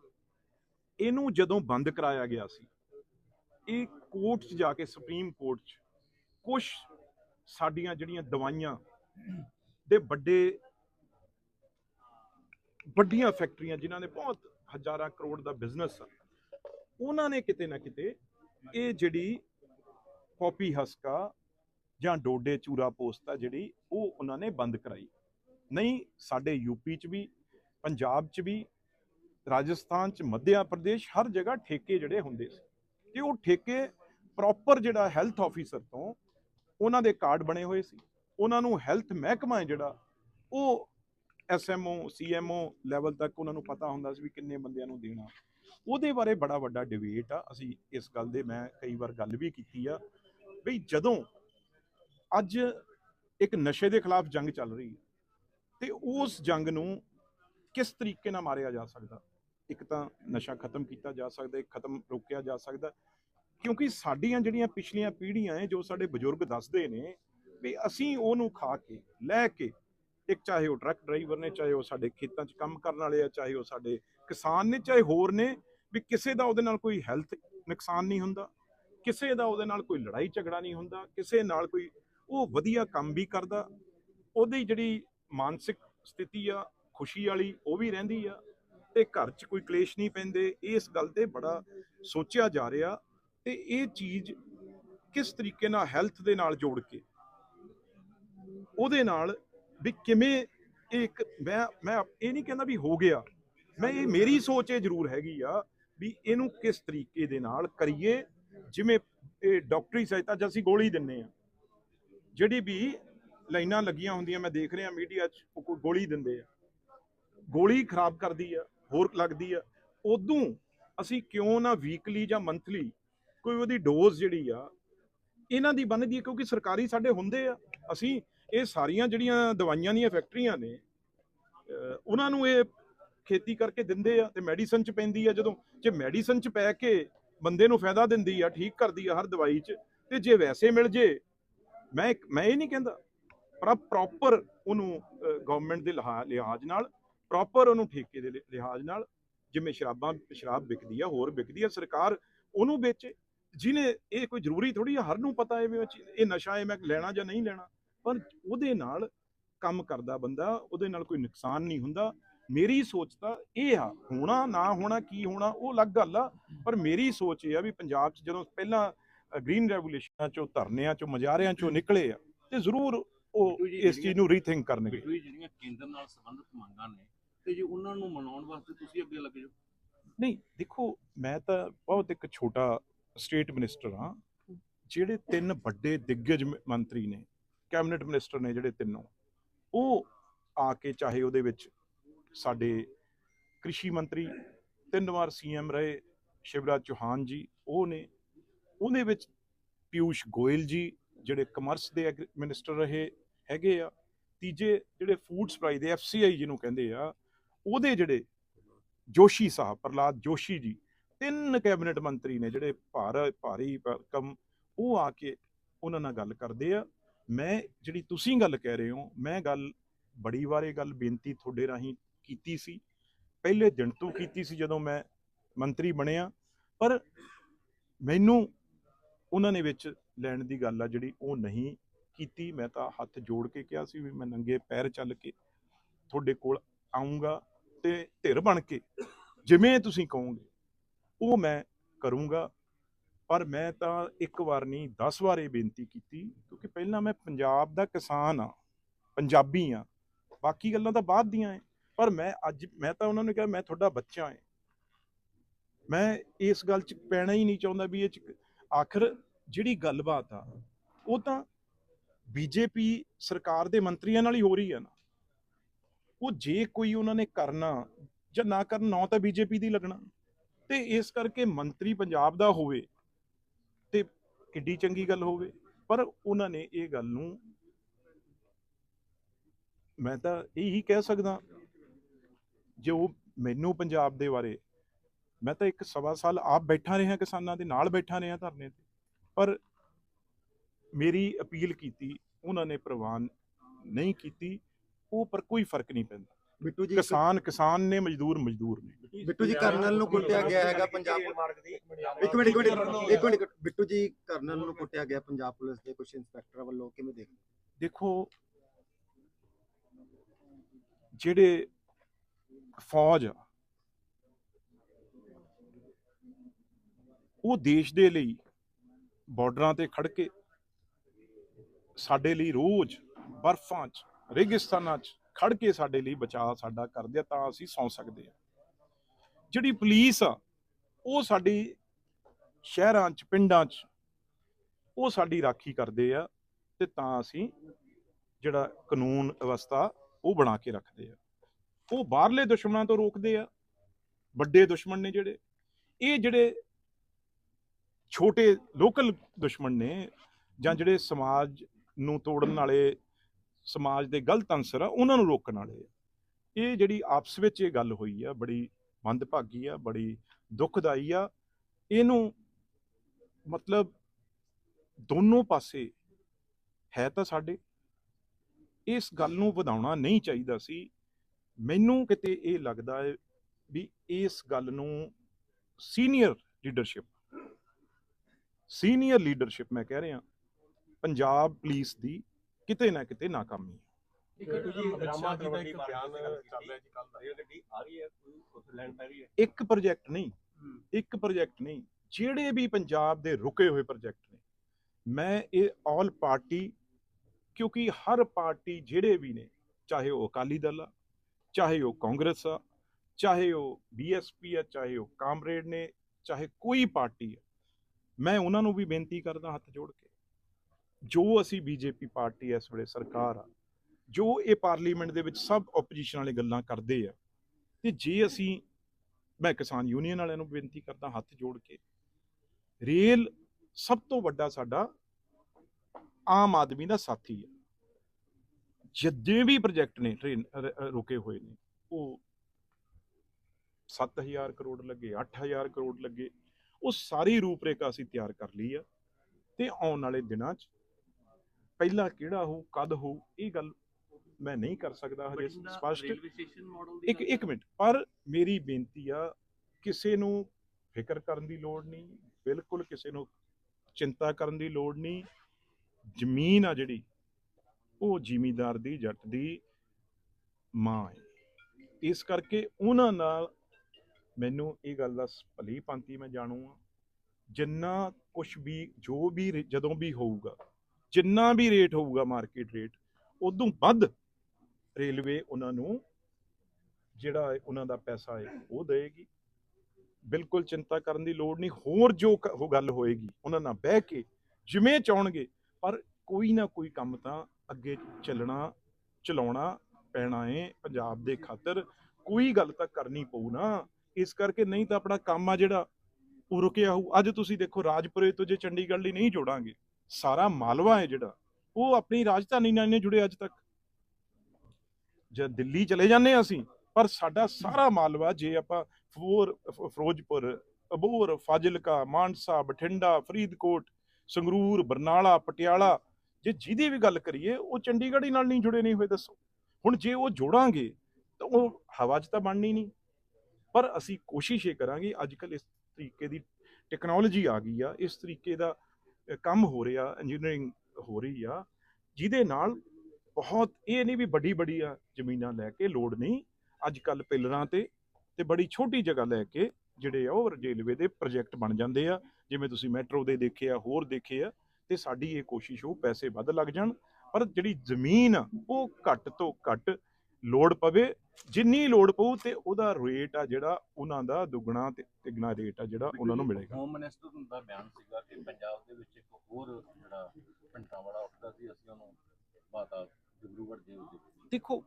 ਇਹਨੂੰ ਜਦੋਂ ਬੰਦ ਕਰਾਇਆ ਗਿਆ ਸੀ ਇਹ ਕੋਰਟ 'ਚ ਜਾ ਕੇ ਸੁਪਰੀਮ ਕੋਰਟ 'ਚ ਕੁਝ ਸਾਡੀਆਂ ਜਿਹੜੀਆਂ ਦਵਾਈਆਂ ਦੇ ਵੱਡੇ ਵੱਡੀਆਂ ਫੈਕਟਰੀਆਂ ਜਿਨ੍ਹਾਂ ਨੇ ਬਹੁਤ ਹਜ਼ਾਰਾਂ ਕਰੋੜ ਦਾ ਬਿਜ਼ਨਸ ਆ। ਉਹਨਾਂ ਨੇ ਕਿਤੇ ਨਾ ਕਿਤੇ ਇਹ ਜਿਹੜੀ ਕਾਪੀ ਹਸਕਾ ਜਾਂ ਡੋਡੇ ਚੂਰਾ ਪੋਸਟ ਆ ਜਿਹੜੀ ਉਹ ਉਹਨਾਂ ਨੇ ਬੰਦ ਕਰਾਈ। ਨਹੀਂ, ਸਾਡੇ ਯੂਪੀ ਚ ਵੀ, ਪੰਜਾਬ ਚ ਵੀ, ਰਾਜਸਥਾਨ ਚ, ਮੱਧਿਆ ਪ੍ਰਦੇਸ਼ ਹਰ ਜਗ੍ਹਾ ਠੇਕੇ ਜਿਹੜੇ ਹੁੰਦੇ ਸੀ। ਤੇ ਉਹ ਠੇਕੇ ਪ੍ਰੋਪਰ ਜਿਹੜਾ ਹੈਲਥ ਆਫੀਸਰ ਤੋਂ ਉਹਨਾਂ ਦੇ ਕਾਰਡ ਬਣੇ ਹੋਏ ਸੀ। ਉਹਨਾਂ ਨੂੰ ਹੈਲਥ ਮਹਿਕਮਾ ਹੈ ਜਿਹੜਾ, ਉਹ ਐਸਐਮਓ ਸੀਐਮਓ ਲੈਵਲ ਤੱਕ ਉਹਨਾਂ ਨੂੰ ਪਤਾ ਹੁੰਦਾ ਸੀ ਵੀ ਕਿੰਨੇ ਬੰਦਿਆਂ ਨੂੰ ਦੇਣਾ। ਉਹਦੇ ਬਾਰੇ ਬੜਾ ਵੱਡਾ ਡਿਬੇਟ ਆ। ਅਸੀਂ ਇਸ ਗੱਲ ਦੇ ਮੈਂ ਕਈ ਵਾਰ ਗੱਲ ਵੀ ਕੀਤੀ ਆ ਵੀ ਜਦੋਂ ਅੱਜ ਇੱਕ ਨਸ਼ੇ ਦੇ ਖਿਲਾਫ ਜੰਗ ਚੱਲ ਰਹੀ ਹੈ, ਤੇ ਉਸ ਜੰਗ ਨੂੰ ਕਿਸ ਤਰੀਕੇ ਨਾਲ ਮਾਰਿਆ ਜਾ ਸਕਦਾ? ਇੱਕ ਤਾਂ ਨਸ਼ਾ ਖਤਮ ਕੀਤਾ ਜਾ ਸਕਦਾ ਖਤਮ ਰੋਕਿਆ ਜਾ ਸਕਦਾ। ਕਿਉਂਕਿ ਸਾਡੀਆਂ ਜਿਹੜੀਆਂ ਪਿਛਲੀਆਂ ਪੀੜ੍ਹੀਆਂ ਹੈ, ਜੋ ਸਾਡੇ ਬਜ਼ੁਰਗ ਦੱਸਦੇ ਨੇ, ਵੀ ਅਸੀਂ ਉਹਨੂੰ ਖਾ ਕੇ, ਲੈ ਕੇ ਇੱਕ ਚਾਹੇ ਉਹ ਟਰੱਕ ਡਰਾਈਵਰ ਨੇ, ਚਾਹੇ ਉਹ ਸਾਡੇ ਖੇਤਾਂ 'ਚ ਕੰਮ ਕਰਨ ਵਾਲੇ ਆ, ਚਾਹੇ ਉਹ ਸਾਡੇ ਕਿਸਾਨ ਨੇ, ਚਾਹੇ ਹੋਰ ਨੇ, ਵੀ ਕਿਸੇ ਦਾ ਉਹਦੇ ਨਾਲ ਕੋਈ ਹੈਲਥ ਨੁਕਸਾਨ ਨਹੀਂ ਹੁੰਦਾ, ਕਿਸੇ ਦਾ ਉਹਦੇ ਨਾਲ ਕੋਈ ਲੜਾਈ ਝਗੜਾ ਨਹੀਂ ਹੁੰਦਾ, ਕਿਸੇ ਨਾਲ ਕੋਈ ਉਹ ਵਧੀਆ ਕੰਮ ਵੀ ਕਰਦਾ, ਉਹਦੀ ਜਿਹੜੀ ਮਾਨਸਿਕ ਸਥਿਤੀ ਆ, ਖੁਸ਼ੀ ਵਾਲੀ ਉਹ ਵੀ ਰਹਿੰਦੀ ਆ ਤੇ ਘਰ 'ਚ ਕੋਈ ਕਲੇਸ਼ ਨਹੀਂ ਪੈਂਦੇ, ਇਸ ਗੱਲ ਤੇ ਬੜਾ ਸੋਚਿਆ ਜਾ ਰਿਹਾ ਤੇ ਇਹ ਚੀਜ਼ ਕਿਸ ਤਰੀਕੇ ਨਾਲ ਹੈਲਥ ਦੇ ਨਾਲ ਜੋੜ ਕੇ ਉਹਦੇ ਨਾਲ ਵੀ ਕਿਵੇਂ ਇਹ ਇੱਕ, ਮੈਂ ਮੈਂ ਇਹ ਨਹੀਂ ਕਹਿੰਦਾ ਵੀ ਹੋ ਗਿਆ। ਮੈਂ ਇਹ ਮੇਰੀ ਸੋਚ ਇਹ ਜ਼ਰੂਰ ਹੈਗੀ ਆ ਵੀ ਇਹਨੂੰ ਕਿਸ ਤਰੀਕੇ ਦੇ ਨਾਲ ਕਰੀਏ, ਜਿਵੇਂ ਇਹ ਡਾਕਟਰੀ ਸਹਾਇਤਾ ਚ ਅਸੀਂ ਗੋਲੀ ਦਿੰਨੇ ਆ। ਜਿਹੜੀ ਵੀ ਲਾਈਨਾਂ ਲੱਗੀਆਂ ਹੁੰਦੀਆਂ, ਮੈਂ ਦੇਖ ਰਿਹਾ ਮੀਡੀਆ 'ਚ, ਉਹ ਕੋਈ ਗੋਲੀ ਦਿੰਦੇ ਆ। ਗੋਲੀ ਖਰਾਬ ਕਰਦੀ ਆ, ਹੋਰ ਲੱਗਦੀ ਆ। ਉਦੋਂ ਅਸੀਂ ਕਿਉਂ ਨਾ ਵੀਕਲੀ ਜਾਂ ਮੰਥਲੀ ਕੋਈ ਉਹਦੀ ਡੋਜ਼ ਜਿਹੜੀ ਆ, ਇਹਨਾਂ ਦੀ ਬੰਨਦੀ ਹੈ ਕਿਉਂਕਿ ਸਰਕਾਰੀ ਸਾਡੇ ਹੁੰਦੇ ਆ। ਅਸੀਂ ਇਹ ਸਾਰੀਆਂ ਜਿਹੜੀਆਂ ਦਵਾਈਆਂ ਦੀਆਂ ਫੈਕਟਰੀਆਂ ਨੇ ਉਹਨਾਂ ਨੂੰ ਇਹ ਖੇਤੀ ਕਰਕੇ ਦਿੰਦੇ ਆ ਤੇ ਮੈਡੀਸਨ ਚ ਪੈਂਦੀ ਆ ਜਦੋਂ, ਜੇ ਮੈਡੀਸਨ ਚ ਪੈ ਕੇ ਬੰਦੇ ਨੂੰ ਫਾਇਦਾ ਦਿੰਦੀ ਆ, ਠੀਕ ਕਰਦੀ ਆ ਹਰ ਦਵਾਈ ਚ, ਤੇ ਜੇ ਵੈਸੇ ਮਿਲ ਜੇ, ਮੈਂ ਮੈਂ ਇਹ ਨਹੀਂ ਕਹਿੰਦਾ, ਪਰ ਪ੍ਰੋਪਰ ਉਹਨੂੰ ਗਵਰਨਮੈਂਟ ਦੇ ਲਿਹਾ- ਲਿਹਾਜ਼ ਨਾਲ ਪ੍ਰੋਪਰ ਉਹਨੂੰ ਠੇਕੇ ਦੇ ਲਿਹਾਜ਼ ਨਾਲ, ਜਿਵੇਂ ਸ਼ਰਾਬਾਂ, ਸ਼ਰਾਬ ਵਿਕਦੀ ਆ, ਹੋਰ ਵਿਕਦੀ ਆ, ਸਰਕਾਰ ਉਹਨੂੰ ਵੇਚੇ, ਜਿਹਨੇ ਇਹ ਕੋਈ ਜ਼ਰੂਰੀ ਥੋੜੀ ਆ, ਹਰ ਨੂੰ ਪਤਾ ਹੈ ਵੀ ਇਹ ਨਸ਼ਾ ਹੈ ਮੈਂ ਲੈਣਾ ਜਾਂ ਨਹੀਂ ਲੈਣਾ। ਪਰ ਉਹਦੇ ਨਾਲ ਕੰਮ ਕਰਦਾ ਬੰਦਾ ਉਹਦੇ ਨਾਲ ਕੋਈ ਨੁਕਸਾਨ ਨਹੀਂ ਹੁੰਦਾ। ਮੇਰੀ ਸੋਚ ਤਾਂ ਇਹ ਆ ਹੋਣਾ ਨਾ ਹੋਣਾ ਕੀ ਹੋਣਾ ਉਹ ਅਲੱਗ ਗੱਲ ਆ। ਪਰ ਮੇਰੀ ਸੋਚ ਇਹ ਆ ਵੀ ਪੰਜਾਬ 'ਚ ਜਦੋਂ ਪਹਿਲਾਂ ਗ੍ਰੀਨ ਰੈਵੋਲੂਸ਼ਨਾਂ ਚੋਂ ਧਰਨਿਆਂ ਚੋਂ ਮਜਾਰਿਆਂ ਚੋਂ ਨਿਕਲੇ ਆ ਤੇ ਜ਼ਰੂਰ ਉਹ ਇਸ ਚੀਜ਼ ਨੂੰ ਰੀਥਿੰਕ ਕਰਨਗੇ। ਜਿਹੜੀਆਂ ਕੇਂਦਰ ਨਾਲ ਸੰਬੰਧਿਤ ਮੰਗਾਂ ਨੇ ਤੇ ਜੀ ਉਹਨਾਂ ਨੂੰ ਮਨਾਉਣ ਵਾਸਤੇ ਤੁਸੀਂ ਅੱਗੇ ਲੱਗ ਜਾਓ ਨਹੀਂ ਦੇਖੋ ਮੈਂ ਤਾਂ ਬਹੁਤ ਇੱਕ ਛੋਟਾ ਸਟੇਟ ਮਿਨਿਸਟਰ ਹਾਂ ਜਿਹੜੇ ਤਿੰਨ ਵੱਡੇ ਦਿੱਗਜ ਮੰਤਰੀ ਨੇ। ਕੈਬਨਿਟ ਮਿਨਿਸਟਰ ਨੇ ਜਿਹੜੇ ਤਿੰਨੋਂ, ਉਹ ਆ ਕੇ ਚਾਹੇ ਉਹਦੇ ਵਿੱਚ ਸਾਡੇ ਕ੍ਰਿਸ਼ੀ ਮੰਤਰੀ ਤਿੰਨ ਵਾਰ ਸੀਐਮ ਰਹੇ, ਸ਼ਿਵਰਾਜ ਚੌਹਾਨ ਜੀ, ਉਹ ਨੇ, ਉਹਦੇ ਵਿੱਚ ਪਿਊਸ਼ ਗੋਇਲ ਜੀ, ਜਿਹੜੇ ਕਮਰਸ ਦੇ ਐਗਰੀ- ਮਿਨਿਸਟਰ ਰਹੇ ਹੈਗੇ ਆ, ਤੀਜੇ ਜਿਹੜੇ ਫੂਡ ਸਪਲਾਈ ਦੇ ਐਫਸੀਆਈ ਜਿਹਨੂੰ ਕਹਿੰਦੇ ਆ, ਉਹਦੇ ਜਿਹੜੇ ਜੋਸ਼ੀ ਸਾਹਿਬ ਪ੍ਰਲਾਦ ਜੋਸ਼ੀ ਜੀ, ਤਿੰਨ ਕੈਬਨਿਟ ਮੰਤਰੀ ਨੇ ਜਿਹੜੇ ਭਾਰ, ਭਾਰੀ ਕੰਮ, ਉਹ ਆ ਕੇ ਉਹਨਾਂ ਨਾਲ ਗੱਲ ਕਰਦੇ ਆ ਮੈਂ ਜਿਹੜੀ ਤੁਸੀਂ ਗੱਲ ਕਹਿ ਰਹੇ ਹੋ, ਮੈਂ ਗੱਲ ਬੜੀ ਵਾਰ ਇਹ ਗੱਲ ਬੇਨਤੀ ਤੁਹਾਡੇ ਰਾਹੀਂ ਕੀਤੀ ਸੀ। ਪਹਿਲੇ ਦਿਨ ਤੋਂ ਕੀਤੀ ਸੀ ਜਦੋਂ ਮੈਂ ਮੰਤਰੀ ਬਣਿਆ, ਪਰ ਮੈਨੂੰ ਉਹਨਾਂ ਨੇ ਵਿੱਚ ਲੈਣ ਦੀ ਗੱਲ ਆ ਜਿਹੜੀ ਉਹ ਨਹੀਂ ਕੀਤੀ। ਮੈਂ ਤਾਂ ਹੱਥ ਜੋੜ ਕੇ ਕਿਹਾ ਸੀ ਵੀ ਮੈਂ ਨੰਗੇ ਪੈਰ ਚੱਲ ਕੇ ਤੁਹਾਡੇ ਕੋਲ ਆਉਂਗਾ ਤੇ ਧਿਰ ਬਣ ਕੇ, ਜਿਵੇਂ ਤੁਸੀਂ ਕਹੋਗੇ, ਉਹ ਮੈਂ ਕਰੂੰਗਾ। ਪਰ ਮੈਂ ਤਾਂ ਇੱਕ ਵਾਰ ਨਹੀਂ 10 ਵਾਰ ਇਹ ਬੇਨਤੀ ਕੀਤੀ, ਕਿਉਂਕਿ ਪਹਿਲਾਂ ਮੈਂ ਪੰਜਾਬ ਦਾ ਕਿਸਾਨ ਆ ਪੰਜਾਬੀ ਆ ਬਾਕੀ ਗੱਲਾਂ ਤਾਂ ਬਾਅਦ ਦੀਆਂ ਐ। ਪਰ ਮੈਂ ਅੱਜ, ਮੈਂ ਤਾਂ ਉਹਨਾਂ ਨੂੰ ਕਿਹਾ, ਮੈਂ ਤੁਹਾਡਾ ਬੱਚਾ ਐ। ਮੈਂ ਇਸ ਗੱਲ 'ਚ ਪੈਣਾ ਹੀ ਨਹੀਂ ਚਾਹੁੰਦਾ ਵੀ ਇਹ 'ਚ ਆਖਰ ਜਿਹੜੀ ਗੱਲਬਾਤ ਆ, ਉਹ ਤਾਂ ਬੀਜੇਪੀ ਸਰਕਾਰ ਦੇ ਮੰਤਰੀਆਂ ਨਾਲ ਹੀ ਹੋ ਰਹੀ ਆ ਨਾ। ਉਹ ਜੇ ਕੋਈ ਉਹਨਾਂ ਨੇ ਕਰਨਾ, ਜਾਂ ਨਾ ਕਰਨ, ਨਾ ਤਾਂ ਬੀਜੇਪੀ ਦੀ ਲੱਗਣਾ। ਤੇ ਇਸ ਕਰਕੇ ਮੰਤਰੀ ਪੰਜਾਬ ਦਾ ਹੋਵੇ ਤੇ ਕਿੱਡੀ ਚੰਗੀ ਗੱਲ ਹੋਵੇ। ਪਰ ਉਹਨਾਂ ਨੇ ਇਹ ਗੱਲ ਨੂੰ ਮੈਂ ਤਾਂ ਇਹੀ ਕਹਿ ਸਕਦਾ, ਜੋ ਮੈਨੂੰ ਪੰਜਾਬ ਦੇ ਬਾਰੇ, ਮੈਂ ਤਾਂ ਇੱਕ ਸਵਾ ਸਾਲ ਆਪ ਬੈਠਾ ਰਿਹਾ ਕਿਸਾਨਾਂ ਦੇ, ਨਾਲ ਬੈਠਾ ਰਿਹਾ ਧਰਨੇ ਤੇ। ਪਰ ਮੇਰੀ ਅਪੀਲ ਕੀਤੀ, ਉਹਨਾਂ ਨੇ ਪ੍ਰਵਾਨ ਨਹੀਂ ਕੀਤੀ, ਉਹ ਪਰ ਕੋਈ ਫ਼ਰਕ ਨਹੀਂ ਪੈਂਦਾ। ਬਿੱਟੂ ਜੀ ਕਿਸਾਨ ਕਿਸਾਨ ਨੇ ਮਜ਼ਦੂਰ ਮਜ਼ਦੂਰ ਨੇ। ਬਿੱਟੂ ਜੀ ਕਰਨਲ ਨੂੰ ਕੁੱਟਿਆ ਗਿਆ ਹੈਗਾ ਪੰਜਾਬ ਇੱਕ ਮਿੰਟ ਇੱਕ ਮਿੰਟ ਇੱਕ ਮਿੰਟ ਬਿੱਟੂ ਜੀ ਕਰਨਲ ਨੂੰ ਕੁੱਟਿਆ ਗਿਆ ਪੰਜਾਬ ਪੁਲਿਸ ਦੇ ਕੁਝ ਇੰਸਪੈਕਟਰ ਵੱਲੋਂ ਕਿਵੇਂ ਦੇਖਦੇ ਦੇਖੋ ਜਿਹੜੇ ਫੌਜ ਆ ਉਹ ਦੇਸ਼ ਦੇ ਲਈ ਬਾਰਡਰਾਂ ਤੇ ਖੜ ਕੇ ਸਾਡੇ ਲਈ ਰੋਜ਼ ਬਰਫਾਂ 'ਚ ਰੇਗਿਸਤਾਨਾਂ 'ਚ ਖੜ ਕੇ ਸਾਡੇ ਲਈ ਬਚਾਅ ਸਾਡਾ ਕਰਦੇ ਆ, ਤਾਂ ਅਸੀਂ ਸੌਂ ਸਕਦੇ ਆ। ਜਿਹੜੀ ਪੁਲਿਸ ਆ, ਉਹ ਸਾਡੀ ਸ਼ਹਿਰਾਂ 'ਚ, ਪਿੰਡਾਂ 'ਚ, ਉਹ ਸਾਡੀ ਰਾਖੀ ਕਰਦੇ ਆ ਤੇ ਤਾਂ ਅਸੀਂ ਜਿਹੜਾ ਕਾਨੂੰਨ ਅਵਸਥਾ, ਉਹ ਬਣਾ ਕੇ ਰੱਖਦੇ ਆ। ਉਹ ਬਾਹਰਲੇ ਦੁਸ਼ਮਣਾਂ ਤੋਂ ਰੋਕਦੇ ਆ, ਵੱਡੇ ਦੁਸ਼ਮਣ ਨੇ ਜਿਹੜੇ। ਇਹ ਜਿਹੜੇ ਛੋਟੇ ਲੋਕਲ ਦੁਸ਼ਮਣ ਨੇ ਜਾਂ ਜਿਹੜੇ ਸਮਾਜ ਨੂੰ ਤੋੜਨ ਵਾਲੇ ਸਮਾਜ ਦੇ ਗਲਤ ਅੰਸਰ ਆ, ਉਹਨਾਂ ਨੂੰ ਰੋਕਣ ਵਾਲੇ ਆ। ਇਹ ਜਿਹੜੀ ਆਪਸ ਵਿੱਚ ਇਹ ਗੱਲ ਹੋਈ ਆ, ਬੜੀ ਮੰਦਭਾਗੀ ਆ, ਬੜੀ ਦੁਖਦਾਈ ਆ, ਇਹਨੂੰ ਮਤਲਬ ਦੋਨੋਂ ਪਾਸੇ ਹੈ ਤਾਂ ਸਾਡੇ। ਇਸ ਗੱਲ ਨੂੰ ਵਧਾਉਣਾ ਨਹੀਂ ਚਾਹੀਦਾ ਸੀ। ਮੈਨੂੰ ਕਿਤੇ ਇਹ ਲੱਗਦਾ ਹੈ ਵੀ ਇਸ ਗੱਲ ਨੂੰ ਸੀਨੀਅਰ ਲੀਡਰਸ਼ਿਪ ਸੀਨੀਅਰ ਲੀਡਰਸ਼ਿਪ ਮੈਂ ਕਹਿ ਰਿਹਾ, ਪੰਜਾਬ ਪੁਲਿਸ ਦੀ ਕਿਤੇ ਨਾ ਕਿਤੇ ਨਾਕਾਮੀ ਹੈ। ਡਰਾਮਾ ਜੀ ਦਾ ਇੱਕ ਬਿਆਨ ਚੱਲ ਰਿਹਾ ਜੀ ਕੱਲ ਦਾ। ਇਹ ਗੱਡੀ ਆ ਰਹੀ ਹੈ ਕੋਈ ਉਸ ਲੈਂਡ ਪੈ ਰਹੀ ਹੈ। ਇੱਕ ਪ੍ਰੋਜੈਕਟ ਨਹੀਂ ਇੱਕ ਪ੍ਰੋਜੈਕਟ ਨਹੀਂ ਜਿਹੜੇ ਵੀ ਪੰਜਾਬ ਦੇ ਰੁਕੇ ਹੋਏ ਪ੍ਰੋਜੈਕਟ ਨੇ ਮੈਂ ਇਹ ਆਲ ਪਾਰਟੀ ਕਿਉਂਕਿ ਹਰ ਪਾਰਟੀ ਜਿਹੜੇ ਵੀ ਨੇ ਚਾਹੇ ਉਹ ਅਕਾਲੀ ਦਲ ਆ ਚਾਹੇ ਉਹ ਕਾਂਗਰਸ ਆ ਚਾਹੇ ਉਹ ਬੀਐਸਪੀ ਆ ਚਾਹੇ ਉਹ ਕਾਮਰੇਡ ਨੇ ਚਾਹੇ ਕੋਈ ਪਾਰਟੀ ਆ ਮੈਂ ਉਹਨਾਂ ਨੂੰ ਵੀ ਬੇਨਤੀ ਕਰਦਾ ਹੱਥ ਜੋੜ ਕੇ ਜੋ ਅਸੀਂ ਬੀਜੇਪੀ ਪਾਰਟੀ ਇਸ ਵੇਲੇ ਸਰਕਾਰ ਆ, ਜੋ ਇਹ ਪਾਰਲੀਮੈਂਟ ਦੇ ਵਿੱਚ ਸਭ ਆਪੋਜੀਸ਼ਨ ਵਾਲੇ ਗੱਲਾਂ ਕਰਦੇ ਆ, ਤੇ ਜੇ ਅਸੀਂ, ਮੈਂ ਕਿਸਾਨ ਯੂਨੀਅਨ ਵਾਲਿਆਂ ਨੂੰ ਬੇਨਤੀ ਕਰਦਾ ਹੱਥ ਜੋੜ ਕੇ, ਰੇਲ ਸਭ ਤੋਂ ਵੱਡਾ ਸਾਡਾ ਆਮ ਆਦਮੀ ਦਾ ਸਾਥੀ ਹੈ ਜਿੱਦੇ ਵੀ ਪ੍ਰੋਜੈਕਟ ਨੇ ਟ੍ਰੇਨ ਰੁਕੇ ਹੋਏ ਨੇ, ਉਹ 7000 ਕਰੋੜ ਲੱਗੇ 8000 ਕਰੋੜ ਲੱਗੇ, ਉਹ ਸਾਰੀ ਰੂਪਰੇਖਾ ਅਸੀਂ ਤਿਆਰ ਕਰ ਲਈ ਆ, ਤੇ ਆਉਣ ਵਾਲੇ ਦਿਨਾਂ 'ਚ ਪਹਿਲਾਂ ਕਿਹੜਾ ਹੋਊ ਕਦ ਹੋਊ ਇਹ ਗੱਲ ਮੈਂ ਨਹੀਂ ਕਰ ਸਕਦਾ ਹਜੇ ਸਪਸ਼ਟ। ਇੱਕ ਇੱਕ ਮਿੰਟ ਪਰ ਮੇਰੀ ਬੇਨਤੀ ਆ ਕਿਸੇ ਨੂੰ ਫਿਕਰ ਕਰਨ ਦੀ ਲੋੜ ਨਹੀਂ ਬਿਲਕੁਲ ਕਿਸੇ ਨੂੰ ਚਿੰਤਾ ਕਰਨ ਦੀ ਲੋੜ ਨਹੀਂ। ਜ਼ਮੀਨ ਆ ਜਿਹੜੀ ਉਹ ਜ਼ਿਮੀਦਾਰ ਦੀ ਜੱਟ ਦੀ ਮਾਂ ਹੈ। ਇਸ ਕਰਕੇ ਉਹਨਾਂ ਨਾਲ ਮੈਨੂੰ ਇਹ ਗੱਲ ਦਾ ਭਲੀ ਭਾਂਤੀ ਮੈਂ ਜਾਣੂ ਆ। ਜਿੰਨਾ ਕੁਝ ਵੀ ਜੋ ਵੀ ਜਦੋਂ ਵੀ ਹੋਊਗਾ ਜਿੰਨਾ ਵੀ ਰੇਟ ਹੋਊਗਾ ਮਾਰਕੀਟ ਰੇਟ ਉਦੋਂ ਵੱਧ ਰੇਲਵੇ ਉਹਨਾਂ ਨੂੰ ਜਿਹੜਾ ਹੈ, ਉਹਨਾਂ ਦਾ ਪੈਸਾ ਹੈ, ਉਹ ਦੇਗੀ ਬਿਲਕੁਲ ਚਿੰਤਾ ਕਰਨ ਦੀ ਲੋੜ ਨਹੀਂ, ਹੋਰ ਜੋ ਉਹ ਗੱਲ ਹੋਏਗੀ, ਉਹਨਾਂ ਨਾਲ ਬਹਿ ਕੇ ਜਿਵੇਂ ਚਾਹਣਗੇ, ਪਰ ਕੋਈ ਨਾ ਕੋਈ ਕੰਮ ਤਾਂ ਅੱਗੇ ਚੱਲਣਾ, ਚਲਾਉਣਾ ਪੈਣਾ ਹੈ ਪੰਜਾਬ ਦੇ ਖਾਤਰ। ਕੋਈ ਗੱਲ ਤਾਂ ਕਰਨੀ ਪਊ ਨਾ। ਇਸ ਕਰਕੇ ਨਹੀਂ ਤਾਂ ਆਪਣਾ ਕੰਮ ਆ ਜਿਹੜਾ, ਉਹ ਰੁਕਿਆ ਹੋਊ। ਅੱਜ ਤੁਸੀਂ ਦੇਖੋ ਰਾਜਪੁਰੇ ਤੋਂ ਜੇ ਚੰਡੀਗੜ੍ਹ ਲਈ ਨਹੀਂ ਜੋੜਾਂਗੇ ਸਾਰਾ ਮਾਲਵਾ ਹੈ ਜਿਹੜਾ, ਉਹ ਆਪਣੀ ਰਾਜਧਾਨੀ ਨਾਲ ਨਹੀਂ ਜੁੜੇ ਅੱਜ ਤੱਕ। ਜਦ ਦਿੱਲੀ ਚਲੇ ਜਾਂਦੇ ਹਾਂ ਅਸੀਂ, ਪਰ ਸਾਡਾ ਸਾਰਾ ਮਾਲਵਾ, ਜੇ ਆਪਾਂ ਫੋਰ ਫਿਰੋਜ਼ਪੁਰ ਅਬੋਰ ਫਾਜ਼ਿਲਕਾ, ਮਾਨਸਾ, ਬਠਿੰਡਾ, ਫਰੀਦਕੋਟ, ਸੰਗਰੂਰ, ਬਰਨਾਲਾ, ਪਟਿਆਲਾ, ਜੇ ਜਿਹਦੀ ਵੀ ਗੱਲ ਕਰੀਏ, ਉਹ ਚੰਡੀਗੜ੍ਹ ਨਾਲ ਨਹੀਂ ਜੁੜੇ, ਨਹੀਂ ਹੋਏ ਦੱਸੋ। ਹੁਣ ਜੇ ਉਹ ਜੋੜਾਂਗੇ, ਤਾਂ ਉਹ ਹਵਾ 'ਚ ਤਾਂ ਬਣਨੀ ਨਹੀਂ। ਪਰ ਅਸੀਂ ਕੋਸ਼ਿਸ਼ ਇਹ ਕਰਾਂਗੇ, ਅੱਜ ਕੱਲ ਇਸ ਤਰੀਕੇ ਦੀ ਟੈਕਨੋਲੋਜੀ ਆ ਗਈ ਆ, ਇਸ ਤਰੀਕੇ ਦਾ ਕੰਮ ਹੋ ਰਿਹਾ ਇੰਜੀਨੀਅਰਿੰਗ ਹੋ ਰਹੀ ਆ, ਜਿਹਦੇ ਨਾਲ ਬਹੁਤ, ਇਹ ਨਹੀਂ ਵੀ ਵੱਡੀ ਵੱਡੀ ਆ ਜ਼ਮੀਨਾਂ ਲੈ ਕੇ, ਲੋੜ ਨਹੀਂ ਅੱਜ ਕੱਲ ਪਿਲਰਾਂ ਤੇ ਤੇ ਬੜੀ ਛੋਟੀ ਜਗ੍ਹਾ ਲੈ ਕੇ ਜਿਹੜੇ ਆ, ਉਹ ਰੇਲਵੇ ਦੇ ਪ੍ਰੋਜੈਕਟ ਬਣ ਜਾਂਦੇ ਆ, ਜਿਵੇਂ ਤੁਸੀਂ ਮੈਟਰੋ ਦੇ ਦੇਖੇ ਆ, ਹੋਰ ਦੇਖੇ ਆ, ਤੇ ਸਾਡੀ ਇਹ ਕੋਸ਼ਿਸ਼ ਉਹ ਪੈਸੇ ਵੱਧ ਲੱਗ ਜਾਣ, ਪਰ ਜਿਹੜੀ ਜ਼ਮੀਨ ਆ, ਉਹ ਘੱਟ ਤੋਂ ਘੱਟ ਲੋੜ ਪਵੇ ਜਿੰਨੀ ਲੋੜ ਪਊ ਤੇ ਉਹਦਾ ਰੇਟ ਆ ਜਿਹੜਾ ਉਹਨਾਂ ਦਾ ਦੁੱਗਣਾ ਤੇ ਤਿਗਣਾ ਰੇਟ ਆ ਜਿਹੜਾ ਉਹਨਾਂ ਨੂੰ ਮਿਲੇਗਾ। ਹੋਮ ਮਿਨਿਸਟਰ ਦਾ ਬਿਆਨ ਸੀਗਾ ਕਿ ਪੰਜਾਬ ਦੇ ਵਿੱਚ ਇੱਕ ਹੋਰ ਜਿਹੜਾ ਵਾਲਾ ਉੱਠਦਾ ਸੀ ਅਸੀਂ ਉਹਨੂੰ ਬਾਤਾ ਡਿਬਰੂਗੜ੍ਹ ਜੇਲ੍ਹ ਦੇ ਦੇਖੋ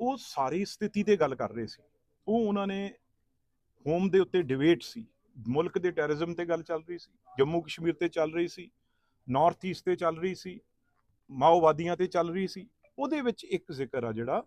ਉਹ ਸਾਰੀ ਸਥਿਤੀ ਤੇ ਗੱਲ ਕਰ ਰਹੇ ਸੀ। ਉਹ ਉਹਨਾਂ ਨੇ ਹੋਮ ਦੇ ਉੱਤੇ ਡਿਬੇਟ ਸੀ ਮੁਲਕ ਦੇ ਟੈਰਰਿਜ਼ਮ ਤੇ ਗੱਲ ਚੱਲ ਰਹੀ ਸੀ ਜੰਮੂ ਕਸ਼ਮੀਰ ਤੇ ਚੱਲ ਰਹੀ ਸੀ ਨਾਰਥ ਈਸਟ ਤੇ ਚੱਲ ਰਹੀ ਸੀ ਮਾਓਵਾਦੀਆਂ ਤੇ ਚੱਲ ਰਹੀ ਸੀ ਉਹਦੇ ਵਿੱਚ ਇੱਕ ਜ਼ਿਕਰ ਆ ਜਿਹੜਾ